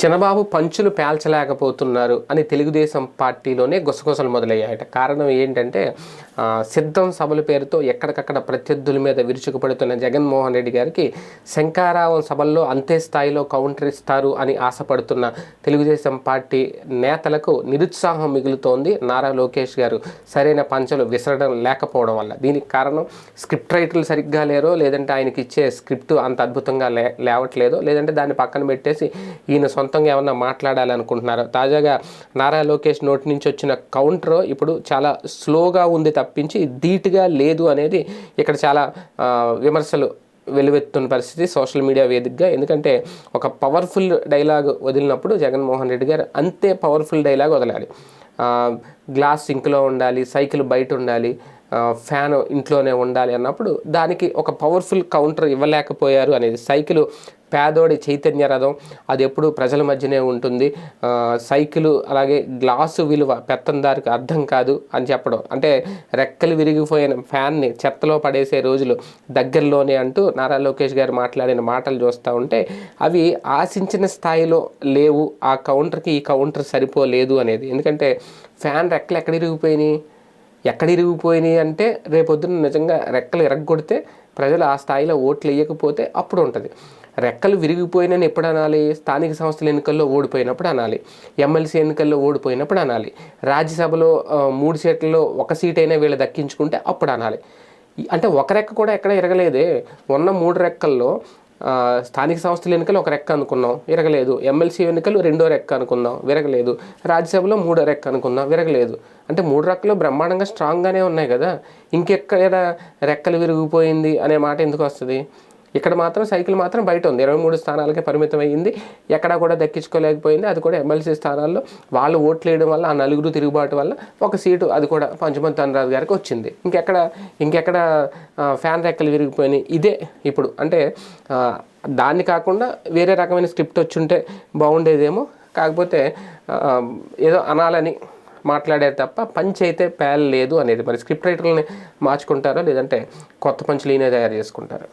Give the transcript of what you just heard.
చిన్నబాబు పంచులు పేల్చలేకపోతున్నారు అని తెలుగుదేశం పార్టీలోనే గుసగుసలు మొదలయ్యాయట. కారణం ఏంటంటే సిద్ధం సభల పేరుతో ఎక్కడికక్కడ ప్రత్యర్థుల మీద విరుచుకుపడుతున్న జగన్మోహన్ రెడ్డి గారికి శంకారావం సభల్లో అంతే స్థాయిలో కౌంటర్ ఇస్తారు అని ఆశపడుతున్న తెలుగుదేశం పార్టీ నేతలకు నిరుత్సాహం మిగులుతోంది నారా లోకేష్ గారు. సరైన పంచలు విసరడం లేకపోవడం వల్ల. దీనికి కారణం స్క్రిప్ట్ రైటర్లు సరిగ్గా లేరో లేదంటే ఆయనకి ఇచ్చే స్క్రిప్ట్ అంత అద్భుతంగా లే లేవట్లేదో లేదంటే దాన్ని పక్కన పెట్టేసి ఈయన సొంత సొంతంగా ఏమన్నా మాట్లాడాలనుకుంటున్నారు. తాజాగా నారా లోకేష్ నోటి నుంచి వచ్చిన కౌంటర్ ఇప్పుడు చాలా స్లోగా ఉంది తప్పించి ధీటుగా లేదు అనేది ఇక్కడ చాలా విమర్శలు వెలువెత్తున్న పరిస్థితి సోషల్ మీడియా వేదికగా. ఎందుకంటే ఒక పవర్ఫుల్ డైలాగ్ వదిలినప్పుడు జగన్మోహన్ రెడ్డి గారు అంతే పవర్ఫుల్ డైలాగ్ వదలాలి. గ్లాస్ సింక్లో ఉండాలి సైకిల్ బయట ఉండాలి ఫ్యాన్ ఇంట్లోనే ఉండాలి అన్నప్పుడు దానికి ఒక పవర్ఫుల్ కౌంటర్ ఇవ్వలేకపోయారు అనేది సైకిల్ పేదోడి చైతన్య రథం. అది ఎప్పుడు ప్రజల మధ్యనే ఉంటుంది. సైకిల్ అలాగే గ్లాసు విలువ పెత్తందారికి అర్థం కాదు అని చెప్పడం. అంటే రెక్కలు విరిగిపోయిన ఫ్యాన్ని చెత్తలో పడేసే రోజులు దగ్గరలోనే అంటూ నారా లోకేష్ గారు మాట్లాడిన మాటలు చూస్తూ ఉంటే అవి ఆశించిన స్థాయిలో లేవు. ఆ కౌంటర్కి ఈ కౌంటర్ సరిపోలేదు అనేది. ఎందుకంటే ఫ్యాన్ రెక్కలు ఎక్కడ ఇరిగిపోయినాయి? ఎక్కడ ఇరిగిపోయినాయి అంటే రేపొద్దున నిజంగా రెక్కలు ఇరగొడితే ప్రజలు ఆ స్థాయిలో ఓట్లు వేయకపోతే అప్పుడు ఉంటుంది. రెక్కలు విరిగిపోయినని ఎప్పుడు అనాలి? స్థానిక సంస్థల ఎన్నికల్లో ఓడిపోయినప్పుడు అనాలి. ఎమ్మెల్సీ ఎన్నికల్లో ఓడిపోయినప్పుడు అనాలి. రాజ్యసభలో మూడు సీట్లలో ఒక సీట్ అయినా వీళ్ళు దక్కించుకుంటే అప్పుడు అనాలి. అంటే ఒక రెక్క కూడా ఎక్కడ ఎరగలేదే ఉన్న మూడు రెక్కల్లో స్థానిక సంస్థల ఎన్నికలు ఒక రెక్క అనుకున్నాం విరగలేదు. ఎమ్మెల్సీ ఎన్నికలు రెండో రెక్క అనుకుందాం విరగలేదు. రాజ్యసభలో మూడో రెక్క అనుకుందాం విరగలేదు. అంటే మూడు రెక్కలు బ్రహ్మాండంగా స్ట్రాంగ్గానే ఉన్నాయి కదా. ఇంకెక్కడ రెక్కలు విరిగిపోయింది అనే మాట ఎందుకు వస్తుంది? ఇక్కడ మాత్రం సైకిల్ మాత్రం బయట ఉంది. ఇరవై మూడు స్థానాలకే పరిమితం అయ్యింది. ఎక్కడా కూడా దక్కించుకోలేకపోయింది. అది కూడా ఎమ్మెల్సీ స్థానాల్లో వాళ్ళు ఓట్లు వేయడం వల్ల ఆ నలుగురు తిరుగుబాటు వల్ల ఒక సీటు అది కూడా పంచమంతి అనురాధ్ గారికి వచ్చింది. ఇంకెక్కడ ఇంకెక్కడ ఫ్యాన్ రెక్కలు విరిగిపోయినాయి. ఇదే ఇప్పుడు. అంటే దాన్ని కాకుండా వేరే రకమైన స్క్రిప్ట్ వచ్చుంటే బాగుండేదేమో. కాకపోతే ఏదో అనాలని మాట్లాడారు తప్ప పంచ్ అయితే పేల్ లేదు అనేది. మరి స్క్రిప్ట్ రైటర్లని మార్చుకుంటారో? లేదంటే కొత్త పంచులు ఈయనే తయారు చేసుకుంటారు?